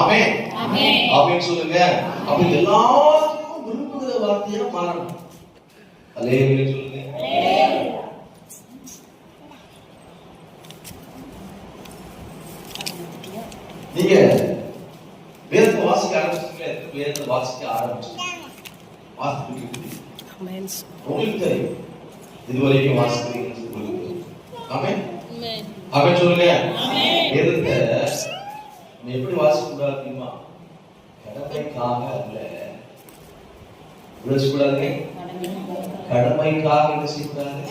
ஆமென் அப்படின்னு சொல்லுங்க. அப்ப எல்லாத்துக்கும் விரும்புகிற வார்த்தையா மாறணும். அல்லேலூயா சொல்லுங்க. நீங்க வேதத்தை வாசிக்க ஆரம்பிச்சீங்களா எத்தனை வேதத்தை வாசிக்க ஆரம்பிச்சீங்க வாசிட்டு உங்களுக்கு தெரியும். இதுவரைக்கும் வாசிக்கிறீங்கன்னு உங்களுக்கு ஆமென் சொல்லுங்க. வேதத்தை நம்ம எப்படி வாசிக்க கூடாது தெரியுமா கடமைக்காக அல்ல. விளைச்சு கூடாது கடமைக்காக என்ன செய்யக்கூடாது?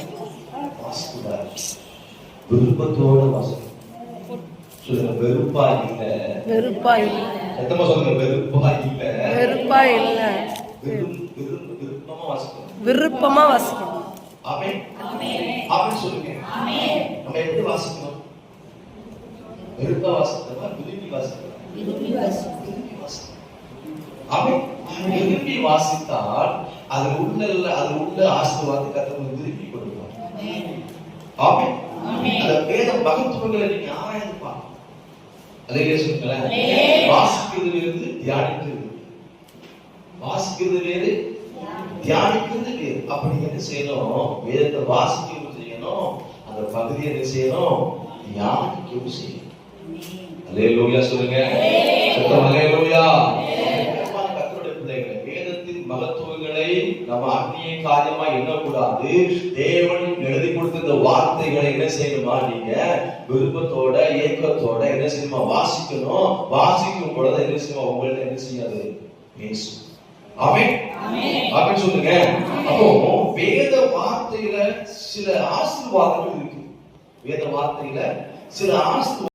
வாசிக்க கூடாது விருப்பத்தோட வாசிக்கணும். சொல்லுங்க வெறுப்பா இல்ல. வெறுப்பா இல்ல. சத்தமா சொல்லுங்க வெறுப்பா இல்ல. வெறுப்பா இல்ல. விருப்பமா வாசிக்கணும். விருப்பமா வசிக்கணும். ஆமென். ஆமென். சொல்லுங்க. நம்ம எப்படி வாசிக்கணும்? வெறுப்பா வாசிக்கணும். விரும்பி வாசித்தால் அது உள்ள அது உள்ள ஆசீர்வாதத்தை கத்தவங்க விரும்பி கொடுப்பார். ஆமென் அந்த வேத மகத்துவங்களை நீங்க பாருங்க அதே சொல்லுங்களேன் வாசிக்கிறது வேறு தியானிக்கிறது. வாசிக்கிறது வேறு தியானிக்கிறது. வேறு அப்படி என்ன செய்யணும்? வேதத்தை வாசிக்கவும் செய்யணும். அந்த பகுதியை என்ன செய்யணும்? தியானிக்கவும் செய்யணும். அல்லேலூயா சொல்லுங்க. சத்தம் வேதத்தின் மகத்துவங்களை நம்ம அந்நிய காரியமா எண்ணக்கூடாது. தேவன் எழுதி கொடுத்த இந்த வார்த்தைகளை என்ன செய்யணுமா நீங்க? விருப்பத்தோட ஏக்கத்தோட என்ன செய்யணுமா? வாசிக்கணும். வாசிக்கும் பொழுது என்ன செய்யணும்? உங்கள்ட்ட என்ன செய்யாது? பேசும் ஆமென். ஆமென். சொல்லுங்க. அப்போ வேத வார்த்தையில சில ஆசீர்வாதங்கள் இருக்கு. வேத வார்த்தையில சில ஆசீர்வாதம்